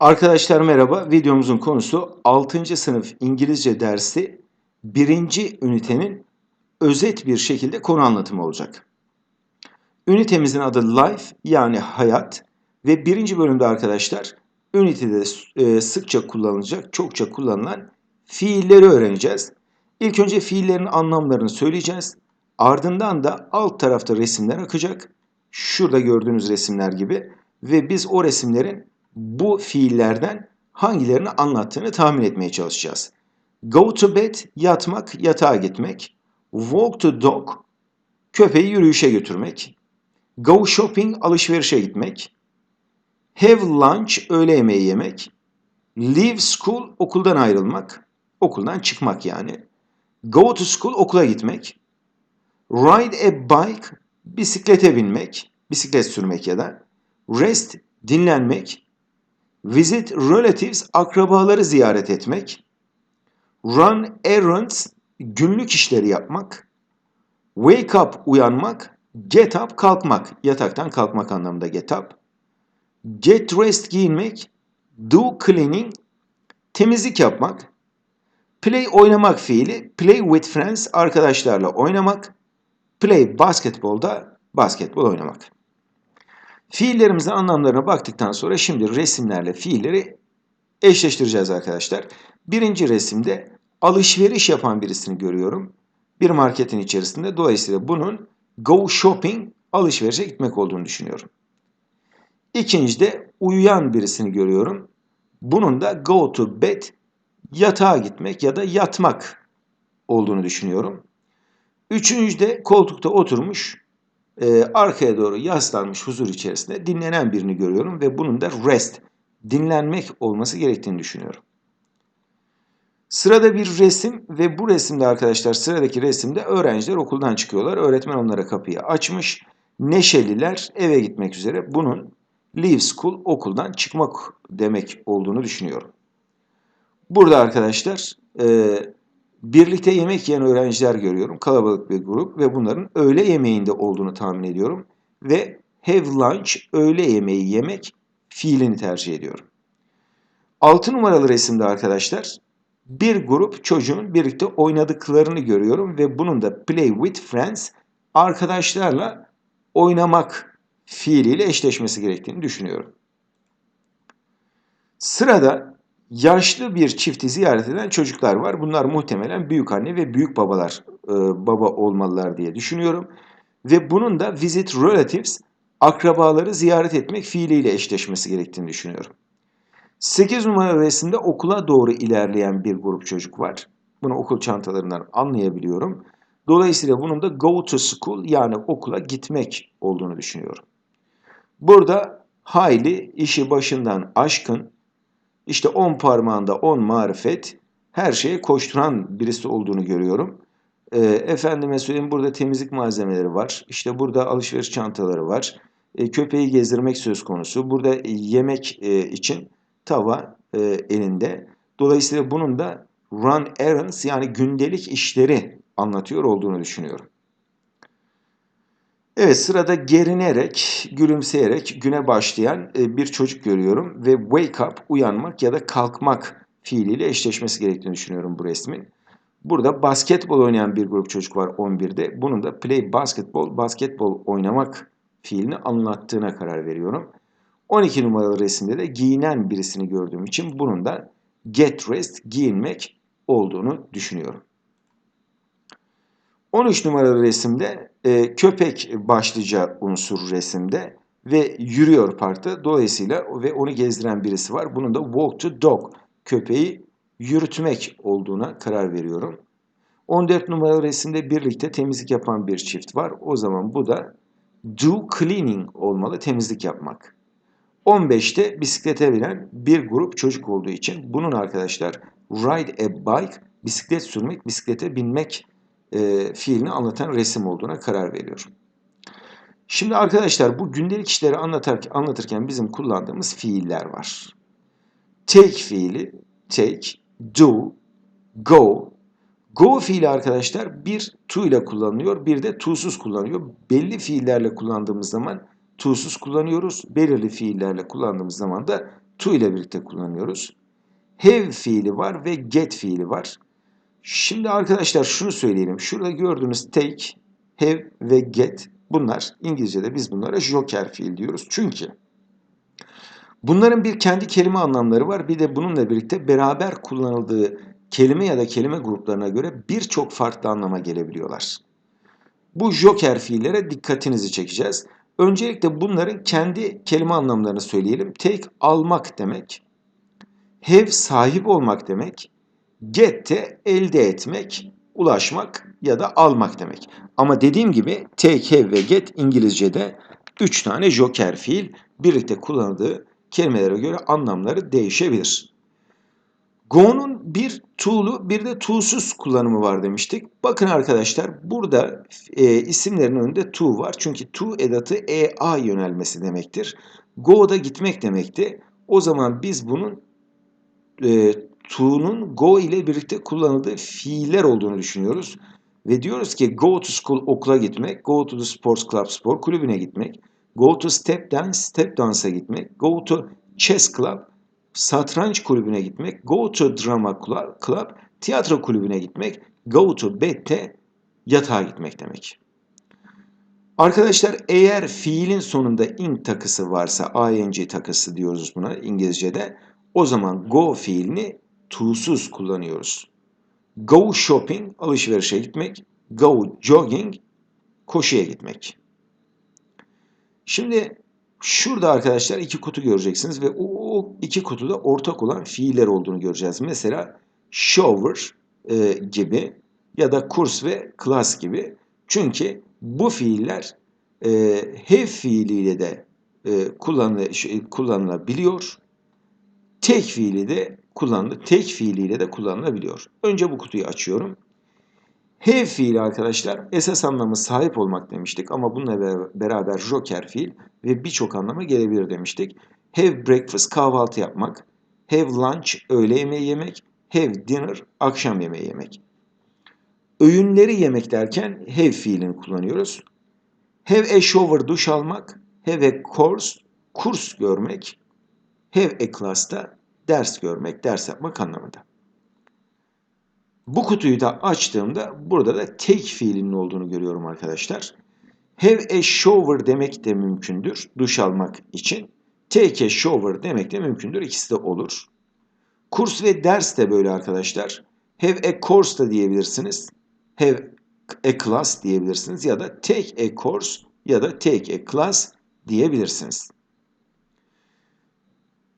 Arkadaşlar merhaba. Videomuzun konusu 6. sınıf İngilizce dersi 1. ünitenin özet bir şekilde konu anlatımı olacak. Ünitemizin adı Life yani hayat ve birinci bölümde arkadaşlar ünitede e, sıkça kullanılacak, çokça kullanılan fiilleri öğreneceğiz. İlk önce fiillerin anlamlarını söyleyeceğiz. Ardından da alt tarafta resimler akacak. Şurada gördüğünüz resimler gibi ve biz o resimlerin bu fiillerden hangilerini anlattığını tahmin etmeye çalışacağız. Go to bed, yatmak, yatağa gitmek. Walk to dog, köpeği yürüyüşe götürmek. Go shopping, alışverişe gitmek. Have lunch, öğle yemeği yemek. Leave school, okuldan ayrılmak. Okuldan çıkmak yani. Go to school, okula gitmek. Ride a bike, bisiklete binmek. Bisiklet sürmek ya da. Rest, dinlenmek. Visit relatives, akrabaları ziyaret etmek. Run errands, günlük işleri yapmak. Wake up, uyanmak. Get up, kalkmak. Yataktan kalkmak anlamında get up. Get dressed, giyinmek. Do cleaning, temizlik yapmak. Play, oynamak fiili. Play with friends, arkadaşlarla oynamak. Play, basketbolda basketbol oynamak. Fiillerimizin anlamlarına baktıktan sonra şimdi resimlerle fiilleri eşleştireceğiz arkadaşlar. Birinci resimde alışveriş yapan birisini görüyorum. Bir marketin içerisinde. Dolayısıyla bunun go shopping alışverişe gitmek olduğunu düşünüyorum. İkincide uyuyan birisini görüyorum. Bunun da go to bed yatağa gitmek ya da yatmak olduğunu düşünüyorum. Üçüncüde koltukta oturmuş e, arkaya doğru yaslanmış huzur içerisinde dinlenen birini görüyorum ve bunun da rest, dinlenmek olması gerektiğini düşünüyorum. Sırada bir resim ve bu resimde arkadaşlar sıradaki resimde öğrenciler okuldan çıkıyorlar. Öğretmen onlara kapıyı açmış. Neşeliler eve gitmek üzere. Bunun leave school okuldan çıkmak demek olduğunu düşünüyorum. Burada arkadaşlar e, Birlikte yemek yiyen öğrenciler görüyorum. Kalabalık bir grup ve bunların öğle yemeğinde olduğunu tahmin ediyorum. Ve have lunch, öğle yemeği yemek fiilini tercih ediyorum. 6 numaralı resimde arkadaşlar bir grup çocuğun birlikte oynadıklarını görüyorum ve bunun da play with friends arkadaşlarla oynamak fiiliyle eşleşmesi gerektiğini düşünüyorum. Sırada yaşlı bir çifti ziyaret eden çocuklar var. Bunlar muhtemelen büyük anne ve büyük babalar e, baba olmalılar diye düşünüyorum. Ve bunun da visit relatives akrabaları ziyaret etmek fiiliyle eşleşmesi gerektiğini düşünüyorum. 8 numara resimde okula doğru ilerleyen bir grup çocuk var. Bunu okul çantalarından anlayabiliyorum. Dolayısıyla bunun da go to school yani okula gitmek olduğunu düşünüyorum. Burada hayli işi başından aşkın, işte on parmağında on marifet her şeye koşturan birisi olduğunu görüyorum. E, efendime söyleyeyim burada temizlik malzemeleri var. İşte burada alışveriş çantaları var. E, köpeği gezdirmek söz konusu. Burada yemek e, için tava e, elinde. Dolayısıyla bunun da run errands yani gündelik işleri anlatıyor olduğunu düşünüyorum. Evet sırada gerinerek, gülümseyerek güne başlayan e, bir çocuk görüyorum ve wake up, uyanmak ya da kalkmak fiiliyle eşleşmesi gerektiğini düşünüyorum bu resmin. Burada basketbol oynayan bir grup çocuk var 11'de. Bunun da play basketbol, basketbol oynamak fiilini anlattığına karar veriyorum. 12 numaralı resimde de giyinen birisini gördüğüm için bunun da get dressed, giyinmek olduğunu düşünüyorum. 13 numaralı resimde e, köpek başlıca unsur resimde ve yürüyor parkta. Dolayısıyla ve onu gezdiren birisi var. Bunun da walk to dog, köpeği yürütmek olduğuna karar veriyorum. 14 numaralı resimde birlikte temizlik yapan bir çift var. O zaman bu da do cleaning olmalı, temizlik yapmak. 15'te bisiklete binen bir grup çocuk olduğu için bunun arkadaşlar ride a bike, bisiklet sürmek, bisiklete binmek e, fiilini anlatan resim olduğuna karar veriyorum. Şimdi arkadaşlar bu gündelik işleri anlatırken, anlatırken bizim kullandığımız fiiller var. Take fiili, take, do, go. Go fiili arkadaşlar bir to ile kullanılıyor, bir de to'suz kullanılıyor. Belli fiillerle kullandığımız zaman to'suz kullanıyoruz. Belirli fiillerle kullandığımız zaman da to ile birlikte kullanıyoruz. Have fiili var ve get fiili var. Şimdi arkadaşlar şunu söyleyelim. Şurada gördüğünüz take, have ve get bunlar İngilizce'de biz bunlara joker fiil diyoruz. Çünkü bunların bir kendi kelime anlamları var. Bir de bununla birlikte beraber kullanıldığı kelime ya da kelime gruplarına göre birçok farklı anlama gelebiliyorlar. Bu joker fiillere dikkatinizi çekeceğiz. Öncelikle bunların kendi kelime anlamlarını söyleyelim. Take almak demek. Have sahip olmak demek. Get de elde etmek, ulaşmak ya da almak demek. Ama dediğim gibi take, ve get İngilizce'de 3 tane joker fiil birlikte kullanıldığı kelimelere göre anlamları değişebilir. Go'nun bir to'lu bir de to'suz kullanımı var demiştik. Bakın arkadaşlar burada e, isimlerin önünde to var. Çünkü to edatı EA yönelmesi demektir. Go da gitmek demekti. O zaman biz bunun e, to'nun go ile birlikte kullanıldığı fiiller olduğunu düşünüyoruz. Ve diyoruz ki go to school okula gitmek, go to the sports club spor kulübüne gitmek, go to step dance step dance'a gitmek, go to chess club satranç kulübüne gitmek, go to drama club, tiyatro kulübüne gitmek, go to bed'te yatağa gitmek demek. Arkadaşlar eğer fiilin sonunda ing takısı varsa, ing takısı diyoruz buna İngilizce'de, o zaman go fiilini to'suz kullanıyoruz. Go shopping, alışverişe gitmek, go jogging, koşuya gitmek. Şimdi Şurada arkadaşlar iki kutu göreceksiniz ve o, iki kutuda ortak olan fiiller olduğunu göreceğiz. Mesela shower e, gibi ya da kurs ve class gibi. Çünkü bu fiiller e, have fiiliyle de e, kullanılabiliyor. Tek fiili de kullanılır. Tek fiiliyle de kullanılabiliyor. Önce bu kutuyu açıyorum. Have fiili arkadaşlar esas anlamı sahip olmak demiştik ama bununla beraber joker fiil ve birçok anlama gelebilir demiştik. Have breakfast kahvaltı yapmak, have lunch öğle yemeği yemek, have dinner akşam yemeği yemek. Öğünleri yemek derken have fiilini kullanıyoruz. Have a shower duş almak, have a course kurs görmek, have a class'ta ders görmek, ders yapmak anlamında. Bu kutuyu da açtığımda burada da take fiilinin olduğunu görüyorum arkadaşlar. Have a shower demek de mümkündür duş almak için. Take a shower demek de mümkündür. İkisi de olur. Kurs ve ders de böyle arkadaşlar. Have a course da diyebilirsiniz. Have a class diyebilirsiniz ya da take a course ya da take a class diyebilirsiniz.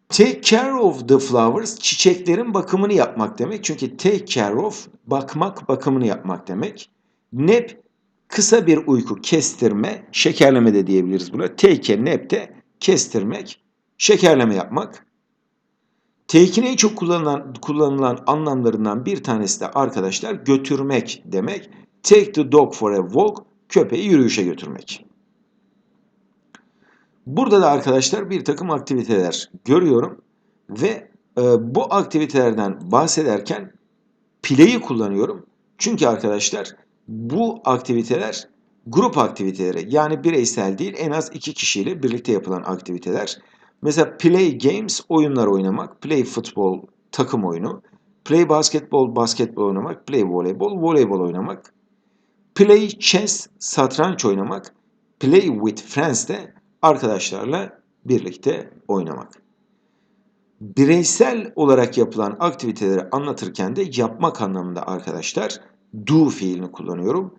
Take care of the flowers, çiçeklerin bakımını yapmak demek. Çünkü take care of, bakmak, bakımını yapmak demek. Nap, kısa bir uyku, kestirme, şekerleme de diyebiliriz buna. Take a nap de kestirmek, şekerleme yapmak. Take'in en çok kullanılan, kullanılan anlamlarından bir tanesi de arkadaşlar götürmek demek. Take the dog for a walk, köpeği yürüyüşe götürmek. Burada da arkadaşlar bir takım aktiviteler görüyorum ve e, bu aktivitelerden bahsederken play'i kullanıyorum. Çünkü arkadaşlar bu aktiviteler grup aktiviteleri yani bireysel değil en az iki kişiyle birlikte yapılan aktiviteler. Mesela play games oyunlar oynamak, play football takım oyunu, play basketball basketbol oynamak, play voleybol voleybol oynamak, play chess satranç oynamak, play with friends de arkadaşlarla birlikte oynamak. Bireysel olarak yapılan aktiviteleri anlatırken de yapmak anlamında arkadaşlar do fiilini kullanıyorum.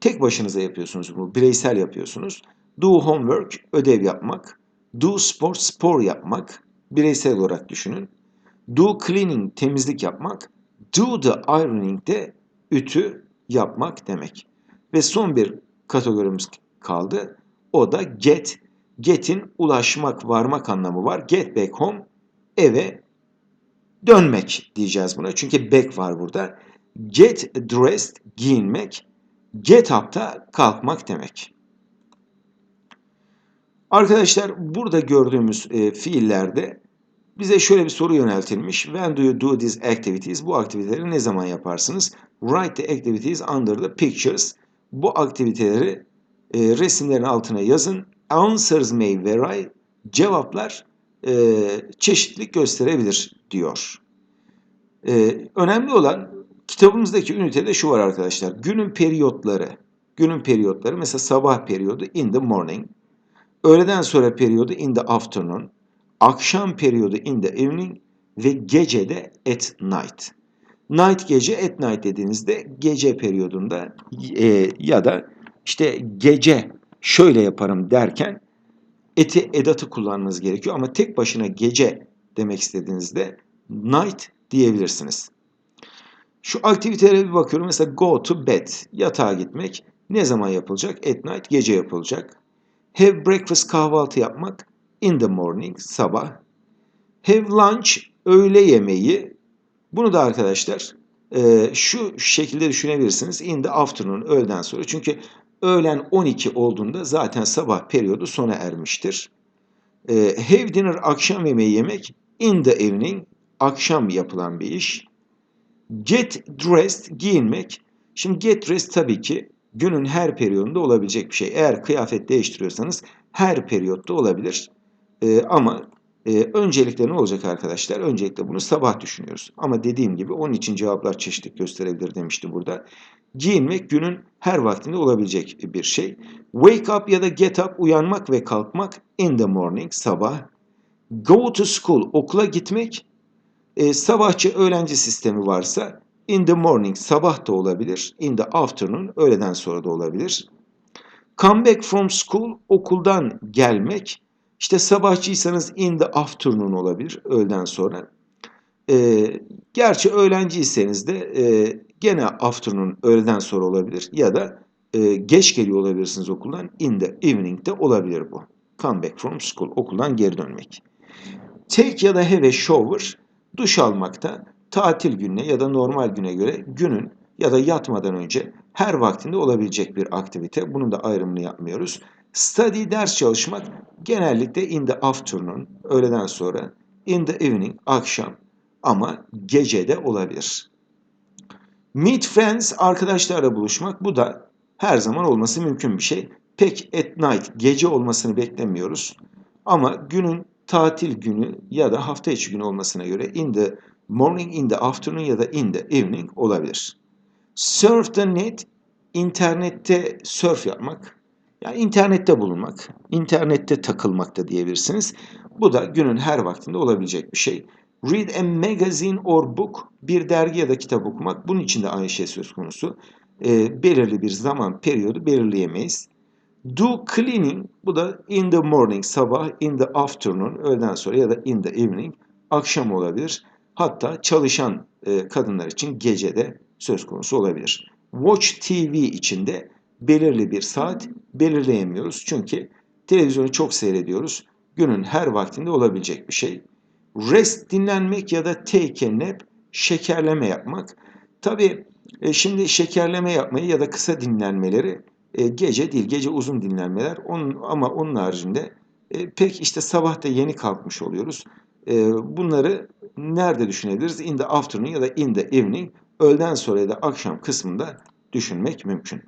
Tek başınıza yapıyorsunuz bunu, bireysel yapıyorsunuz. Do homework, ödev yapmak. Do sport, spor yapmak. Bireysel olarak düşünün. Do cleaning, temizlik yapmak. Do the ironing de ütü yapmak demek. Ve son bir kategorimiz kaldı. O da get. Get'in ulaşmak, varmak anlamı var. Get back home eve dönmek diyeceğiz buna. Çünkü back var burada. Get dressed giyinmek. Get up da kalkmak demek. Arkadaşlar burada gördüğümüz e, fiillerde bize şöyle bir soru yöneltilmiş. When do you do these activities? Bu aktiviteleri ne zaman yaparsınız? Write the activities under the pictures. Bu aktiviteleri e, resimlerin altına yazın. Answers may vary. Cevaplar e, çeşitlilik gösterebilir diyor. E, önemli olan kitabımızdaki ünitede şu var arkadaşlar. Günün periyotları. Günün periyotları mesela sabah periyodu in the morning. Öğleden sonra periyodu in the afternoon. Akşam periyodu in the evening ve gece de at night. Night gece, at night dediğinizde gece periyodunda e, ya da işte gece şöyle yaparım derken eti edatı kullanmanız gerekiyor ama tek başına gece demek istediğinizde night diyebilirsiniz. Şu aktivitelere bir bakıyorum. Mesela go to bed, yatağa gitmek ne zaman yapılacak? At night, gece yapılacak. Have breakfast, kahvaltı yapmak in the morning, sabah. Have lunch, öğle yemeği. Bunu da arkadaşlar şu şekilde düşünebilirsiniz. In the afternoon, öğleden sonra. Çünkü öğlen 12 olduğunda zaten sabah periyodu sona ermiştir. E, have dinner, akşam yemeği yemek in the evening, akşam yapılan bir iş. Get dressed, giyinmek. Şimdi get dressed tabii ki günün her periyodunda olabilecek bir şey. Eğer kıyafet değiştiriyorsanız her periyotta olabilir. Ee, ama e, öncelikle ne olacak arkadaşlar? Öncelikle bunu sabah düşünüyoruz. Ama dediğim gibi onun için cevaplar çeşitlik gösterebilir demişti burada. Giyinmek günün her vaktinde olabilecek bir şey. Wake up ya da get up uyanmak ve kalkmak in the morning sabah. Go to school okula gitmek e, sabahçı öğlenci sistemi varsa in the morning sabah da olabilir. In the afternoon öğleden sonra da olabilir. Come back from school okuldan gelmek. İşte sabahçıysanız in the afternoon olabilir öğleden sonra. E, gerçi öğlenciyseniz de e, gene afternoon öğleden sonra olabilir ya da e, geç geliyor olabilirsiniz okuldan. In the evening de olabilir bu. Come back from school okuldan geri dönmek. Take ya da have a shower duş almakta tatil gününe ya da normal güne göre günün ya da yatmadan önce her vaktinde olabilecek bir aktivite. Bunun da ayrımını yapmıyoruz. Study ders çalışmak genellikle in the afternoon, öğleden sonra, in the evening, akşam ama gece de olabilir. Meet friends, arkadaşlarla buluşmak bu da her zaman olması mümkün bir şey. Pek at night, gece olmasını beklemiyoruz. Ama günün tatil günü ya da hafta içi günü olmasına göre in the morning, in the afternoon ya da in the evening olabilir. Surf the net, internette surf yapmak. Yani internette bulunmak, internette takılmak da diyebilirsiniz. Bu da günün her vaktinde olabilecek bir şey. Read a magazine or book, bir dergi ya da kitap okumak. Bunun için de aynı şey söz konusu. E, belirli bir zaman periyodu belirleyemeyiz. Do cleaning, bu da in the morning, sabah, in the afternoon, öğleden sonra ya da in the evening, akşam olabilir. Hatta çalışan e, kadınlar için gecede söz konusu olabilir. Watch TV için de belirli bir saat belirleyemiyoruz. Çünkü televizyonu çok seyrediyoruz. Günün her vaktinde olabilecek bir şey. Rest dinlenmek ya da take a nap şekerleme yapmak. Tabi e, şimdi şekerleme yapmayı ya da kısa dinlenmeleri e, gece değil, gece uzun dinlenmeler. Onun, ama onun haricinde e, pek işte sabah da yeni kalkmış oluyoruz. E, bunları nerede düşünebiliriz? In the afternoon ya da in the evening, öğleden sonra ya da akşam kısmında düşünmek mümkün.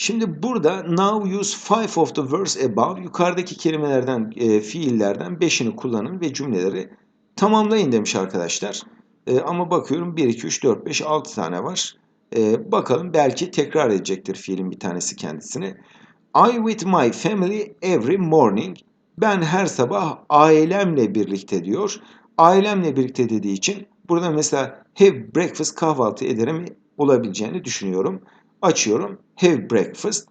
Şimdi burada now use five of the words above yukarıdaki kelimelerden, e, fiillerden beşini kullanın ve cümleleri tamamlayın demiş arkadaşlar. E, ama bakıyorum 1, 2, 3, 4, 5, 6 tane var. E, bakalım belki tekrar edecektir fiilin bir tanesi kendisini. I with my family every morning. Ben her sabah ailemle birlikte diyor. Ailemle birlikte dediği için burada mesela have breakfast kahvaltı ederim olabileceğini düşünüyorum. Açıyorum. Have breakfast.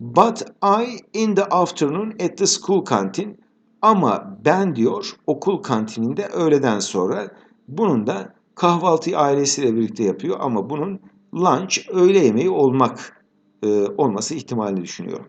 But I in the afternoon at the school canteen. Ama ben diyor okul kantininde öğleden sonra bunun da kahvaltıyı ailesiyle birlikte yapıyor ama bunun lunch öğle yemeği olmak e, olması ihtimalini düşünüyorum.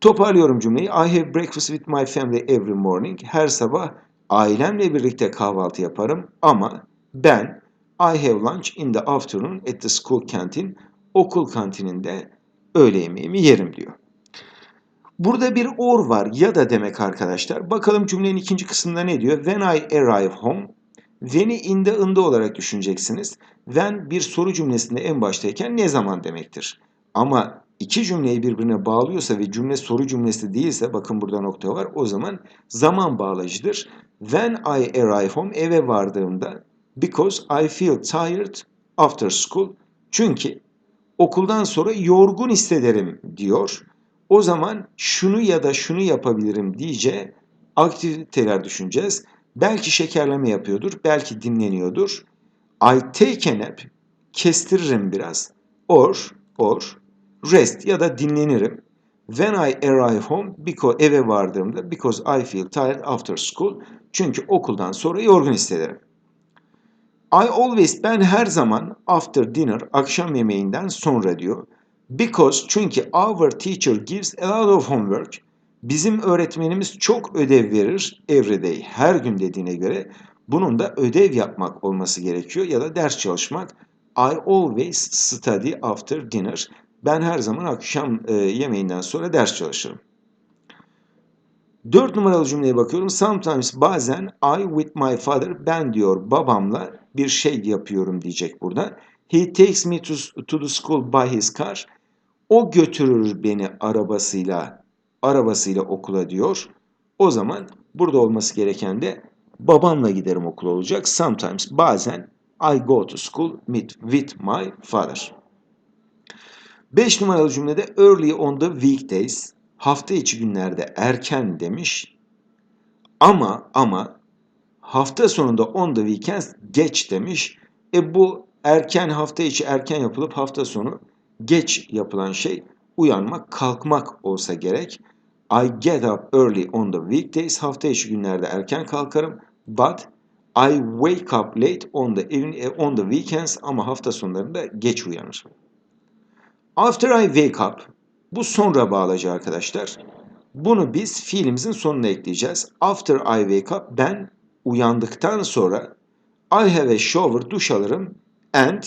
Toparlıyorum cümleyi. I have breakfast with my family every morning. Her sabah ailemle birlikte kahvaltı yaparım ama ben I have lunch in the afternoon at the school canteen. Okul kantininde öğle yemeğimi yerim diyor. Burada bir or var ya da demek arkadaşlar. Bakalım cümlenin ikinci kısmında ne diyor? When I arrive home. When'i in the ında olarak düşüneceksiniz. When bir soru cümlesinde en baştayken ne zaman demektir. Ama iki cümleyi birbirine bağlıyorsa ve cümle soru cümlesi değilse bakın burada nokta var o zaman zaman bağlacıdır. When I arrive home eve vardığımda because I feel tired after school çünkü okuldan sonra yorgun hissederim diyor. O zaman şunu ya da şunu yapabilirim diyeceği aktiviteler düşüneceğiz. Belki şekerleme yapıyordur, belki dinleniyordur. I take a nap, kestiririm biraz. Or, or, rest ya da dinlenirim. When I arrive home, because eve vardığımda, because I feel tired after school. Çünkü okuldan sonra yorgun hissederim. I always, ben her zaman after dinner, akşam yemeğinden sonra diyor. Because, çünkü our teacher gives a lot of homework. Bizim öğretmenimiz çok ödev verir every day, her gün dediğine göre. Bunun da ödev yapmak olması gerekiyor ya da ders çalışmak. I always study after dinner. Ben her zaman akşam e, yemeğinden sonra ders çalışırım. Dört numaralı cümleye bakıyorum. Sometimes bazen I with my father ben diyor babamla bir şey yapıyorum diyecek burada. He takes me to, to the school by his car. O götürür beni arabasıyla arabasıyla okula diyor. O zaman burada olması gereken de babamla giderim okula olacak. Sometimes bazen I go to school with my father. 5 numaralı cümlede early on the weekdays hafta içi günlerde erken demiş. Ama ama hafta sonunda on the weekends geç demiş. E bu erken hafta içi erken yapılıp hafta sonu geç yapılan şey uyanmak, kalkmak olsa gerek. I get up early on the weekdays. Hafta içi günlerde erken kalkarım. But I wake up late on the evening, on the weekends ama hafta sonlarında geç uyanırım. After I wake up bu sonra bağlacı arkadaşlar. Bunu biz fiilimizin sonuna ekleyeceğiz. After I wake up ben uyandıktan sonra I have a shower duş alırım and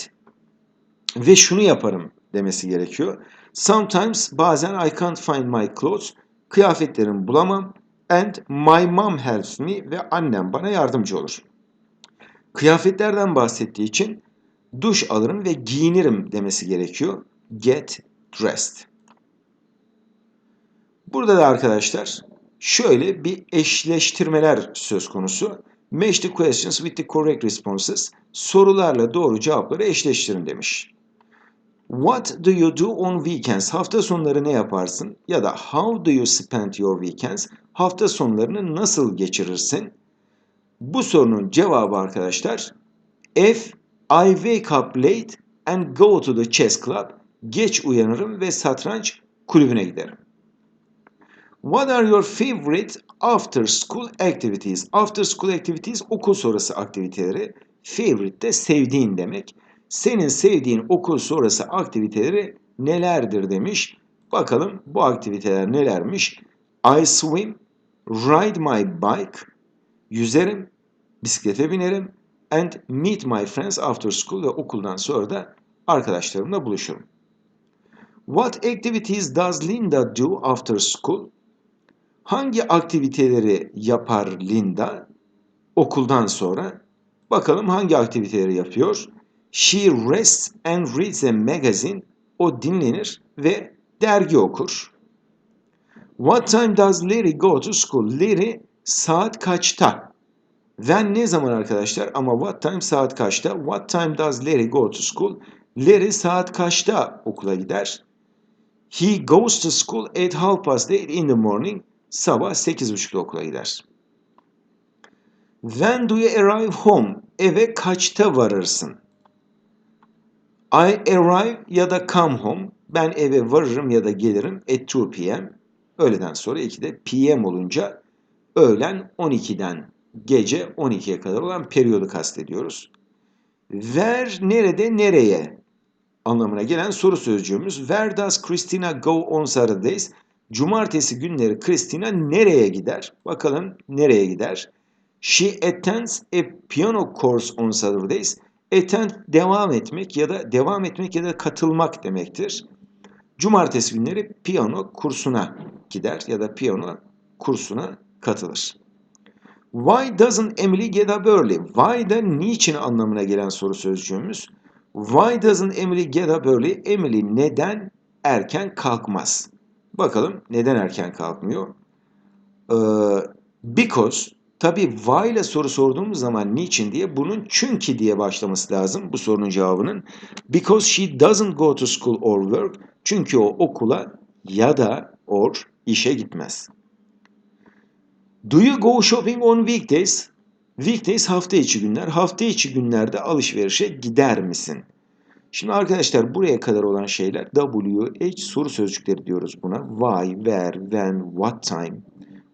ve şunu yaparım demesi gerekiyor. Sometimes bazen I can't find my clothes kıyafetlerimi bulamam and my mom helps me ve annem bana yardımcı olur. Kıyafetlerden bahsettiği için duş alırım ve giyinirim demesi gerekiyor. Get dressed. Burada da arkadaşlar şöyle bir eşleştirmeler söz konusu. Match the questions with the correct responses. Sorularla doğru cevapları eşleştirin demiş. What do you do on weekends? Hafta sonları ne yaparsın? Ya da how do you spend your weekends? Hafta sonlarını nasıl geçirirsin? Bu sorunun cevabı arkadaşlar If I wake up late and go to the chess club. Geç uyanırım ve satranç kulübüne giderim. What are your favorite after school activities? After school activities okul sonrası aktiviteleri. Favorite de sevdiğin demek. Senin sevdiğin okul sonrası aktiviteleri nelerdir demiş. Bakalım bu aktiviteler nelermiş? I swim, ride my bike, yüzerim, bisiklete binerim and meet my friends after school ve okuldan sonra da arkadaşlarımla buluşurum. What activities does Linda do after school? Hangi aktiviteleri yapar Linda okuldan sonra? Bakalım hangi aktiviteleri yapıyor? She rests and reads a magazine. O dinlenir ve dergi okur. What time does Larry go to school? Larry saat kaçta? When ne zaman arkadaşlar? Ama what time saat kaçta? What time does Larry go to school? Larry saat kaçta okula gider? He goes to school at half past eight in the morning. Sabah 8.30'da okula gider. When do you arrive home? Eve kaçta varırsın? I arrive ya da come home. Ben eve varırım ya da gelirim at 2 p.m. Öğleden sonra 2'de p.m. olunca öğlen 12'den gece 12'ye kadar olan periyodu kastediyoruz. Where nerede nereye anlamına gelen soru sözcüğümüz. Where does Christina go on Saturdays? Cumartesi günleri Christina nereye gider? Bakalım nereye gider? She attends a piano course on Saturdays. Attend devam etmek ya da devam etmek ya da katılmak demektir. Cumartesi günleri piyano kursuna gider ya da piyano kursuna katılır. Why doesn't Emily get up early? Why da niçin anlamına gelen soru sözcüğümüz. Why doesn't Emily get up early? Emily neden erken kalkmaz. Bakalım neden erken kalkmıyor? Ee, because tabi why ile soru sorduğumuz zaman niçin diye bunun çünkü diye başlaması lazım bu sorunun cevabının. Because she doesn't go to school or work. Çünkü o okula ya da or işe gitmez. Do you go shopping on weekdays? Weekdays hafta içi günler. Hafta içi günlerde alışverişe gider misin? Şimdi arkadaşlar buraya kadar olan şeyler W, H soru sözcükleri diyoruz buna. Why, where, when, what time,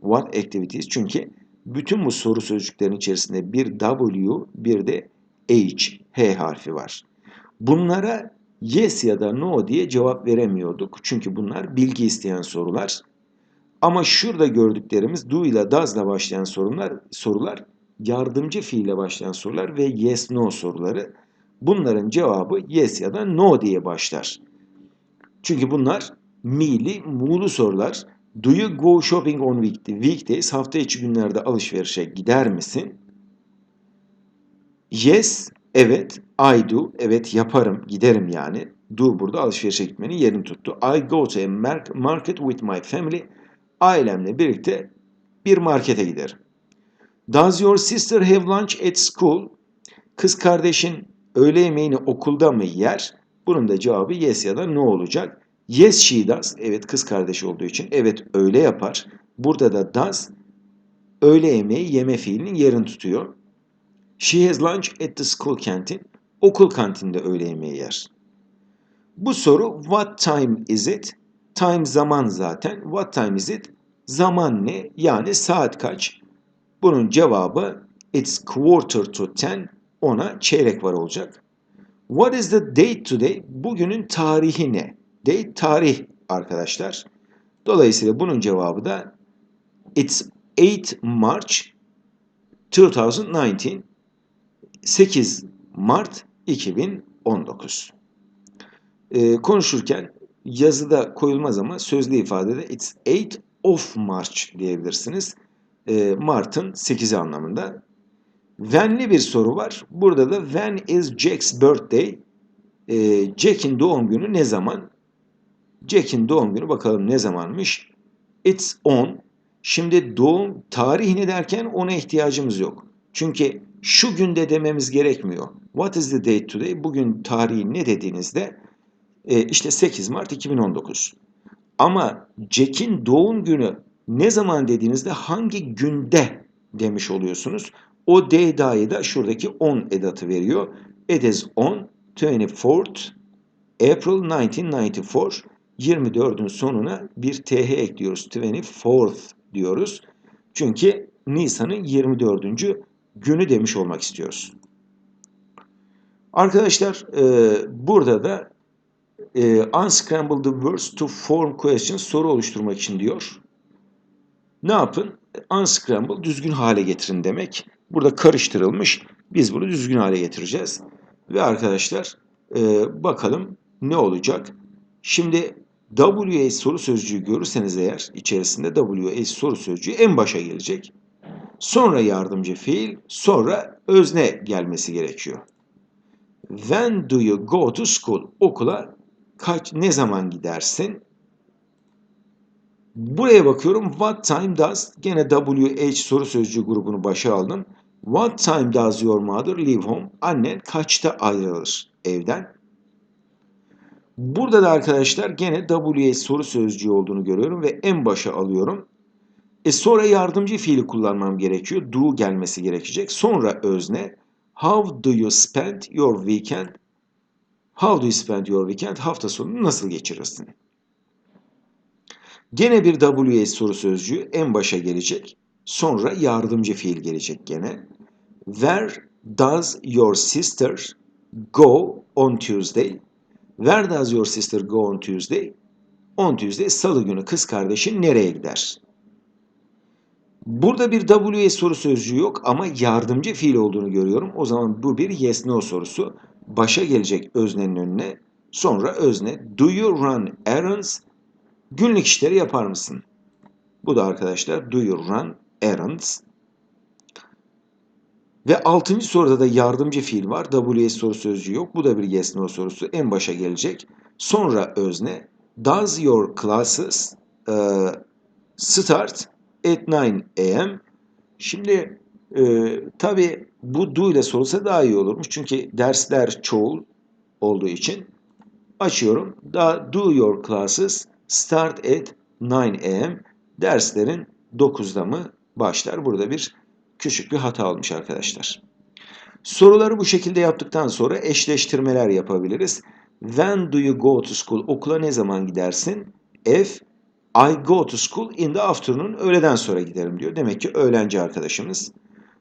what activities. Çünkü bütün bu soru sözcüklerin içerisinde bir W, bir de H, H harfi var. Bunlara yes ya da no diye cevap veremiyorduk. Çünkü bunlar bilgi isteyen sorular. Ama şurada gördüklerimiz do ile does ile başlayan sorular, sorular yardımcı fiille başlayan sorular ve yes no soruları. Bunların cevabı yes ya da no diye başlar. Çünkü bunlar mi'li, mu'lu sorular. Do you go shopping on weekdays? Hafta içi günlerde alışverişe gider misin? Yes, evet. I do, evet yaparım, giderim yani. Do burada alışverişe gitmenin yerini tuttu. I go to a market with my family. Ailemle birlikte bir markete giderim. Does your sister have lunch at school? Kız kardeşin öğle yemeğini okulda mı yer? Bunun da cevabı yes ya da no olacak. Yes she does. Evet kız kardeşi olduğu için. Evet öyle yapar. Burada da does öğle yemeği yeme fiilinin yerini tutuyor. She has lunch at the school canteen. Okul kantinde öğle yemeği yer. Bu soru what time is it? Time zaman zaten. What time is it? Zaman ne? Yani saat kaç? Bunun cevabı it's quarter to ten. Ona çeyrek var olacak. What is the date today? Bugünün tarihi ne? Date tarih arkadaşlar. Dolayısıyla bunun cevabı da it's 8 March 2019. 8 Mart 2019. Ee, konuşurken yazıda koyulmaz ama sözlü ifadede it's 8 of March diyebilirsiniz. Ee, Mart'ın 8'i anlamında. When'li bir soru var. Burada da when is Jack's birthday? Ee, Jack'in doğum günü ne zaman? Jack'in doğum günü bakalım ne zamanmış? It's on. Şimdi doğum tarihini derken ona ihtiyacımız yok. Çünkü şu günde dememiz gerekmiyor. What is the date today? Bugün tarihi ne dediğinizde e, işte 8 Mart 2019. Ama Jack'in doğum günü ne zaman dediğinizde hangi günde demiş oluyorsunuz. O D'da'yı da şuradaki on edatı veriyor. It is on 24th April 1994. 24'ün sonuna bir TH ekliyoruz. 24th diyoruz. Çünkü Nisan'ın 24. günü demiş olmak istiyoruz. Arkadaşlar e, burada da e, unscramble the words to form questions soru oluşturmak için diyor. Ne yapın? Unscramble düzgün hale getirin demek. Burada karıştırılmış. Biz bunu düzgün hale getireceğiz. Ve arkadaşlar e, bakalım ne olacak? Şimdi WH soru sözcüğü görürseniz eğer içerisinde WH soru sözcüğü en başa gelecek. Sonra yardımcı fiil, sonra özne gelmesi gerekiyor. When do you go to school? Okula kaç ne zaman gidersin? Buraya bakıyorum. What time does? Gene WH soru sözcüğü grubunu başa aldım. What time does your mother leave home? Annen kaçta ayrılır evden? Burada da arkadaşlar gene WH soru sözcüğü olduğunu görüyorum ve en başa alıyorum. E sonra yardımcı fiili kullanmam gerekiyor. Do gelmesi gerekecek. Sonra özne. How do you spend your weekend? How do you spend your weekend? Hafta sonunu nasıl geçirirsin? Gene bir WH soru sözcüğü en başa gelecek. Sonra yardımcı fiil gelecek gene. Where does your sister go on Tuesday? Where does your sister go on Tuesday? On Tuesday, salı günü kız kardeşin nereye gider? Burada bir WH soru sözcüğü yok ama yardımcı fiil olduğunu görüyorum. O zaman bu bir yes no sorusu. Başa gelecek öznenin önüne. Sonra özne do you run errands? Günlük işleri yapar mısın? Bu da arkadaşlar do you run errands? Ve altıncı soruda da yardımcı fiil var. WS soru sözcüğü yok. Bu da bir yes no sorusu. En başa gelecek. Sonra özne. Does your classes uh, start at 9 a.m.? Şimdi e, tabi bu do ile sorulsa daha iyi olurmuş. Çünkü dersler çoğul olduğu için açıyorum. Da, do your classes start at 9 a.m. Derslerin 9'da mı başlar? Burada bir küçük bir hata olmuş arkadaşlar. Soruları bu şekilde yaptıktan sonra eşleştirmeler yapabiliriz. When do you go to school? Okula ne zaman gidersin? If I go to school in the afternoon. Öğleden sonra giderim diyor. Demek ki öğlenci arkadaşımız.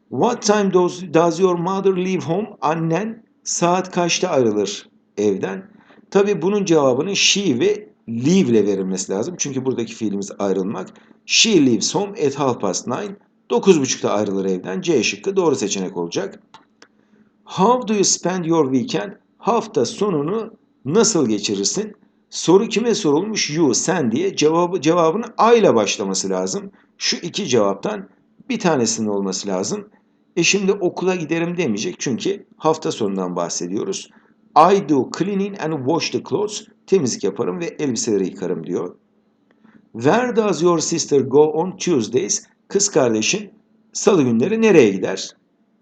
What time does, does your mother leave home? Annen saat kaçta ayrılır evden? Tabi bunun cevabının she ve leave ile verilmesi lazım. Çünkü buradaki fiilimiz ayrılmak. She leaves home at half past nine. 9.30'da ayrılır evden. C şıkkı doğru seçenek olacak. How do you spend your weekend? Hafta sonunu nasıl geçirirsin? Soru kime sorulmuş? You, sen diye cevabı, cevabının I ile başlaması lazım. Şu iki cevaptan bir tanesinin olması lazım. E şimdi okula giderim demeyecek çünkü hafta sonundan bahsediyoruz. I do cleaning and wash the clothes. Temizlik yaparım ve elbiseleri yıkarım diyor. Where does your sister go on Tuesdays? Kız kardeşin salı günleri nereye gider?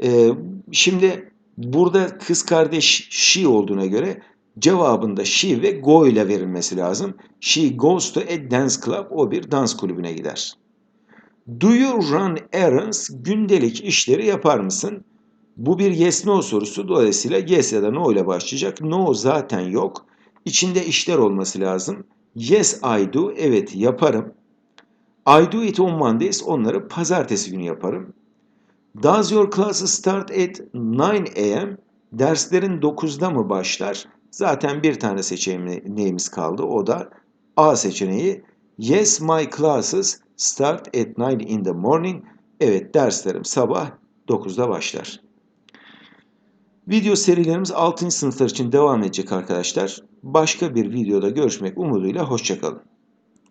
Ee, şimdi burada kız kardeş she olduğuna göre cevabında she ve go ile verilmesi lazım. She goes to a dance club. O bir dans kulübüne gider. Do you run errands? Gündelik işleri yapar mısın? Bu bir yes no sorusu. Dolayısıyla yes ya da no ile başlayacak. No zaten yok. İçinde işler olması lazım. Yes I do. Evet yaparım. I do it on Mondays. Onları pazartesi günü yaparım. Does your class start at 9 a.m.? Derslerin 9'da mı başlar? Zaten bir tane seçeneğimiz kaldı. O da A seçeneği. Yes, my classes start at 9 in the morning. Evet, derslerim sabah 9'da başlar. Video serilerimiz 6. sınıflar için devam edecek arkadaşlar. Başka bir videoda görüşmek umuduyla hoşçakalın.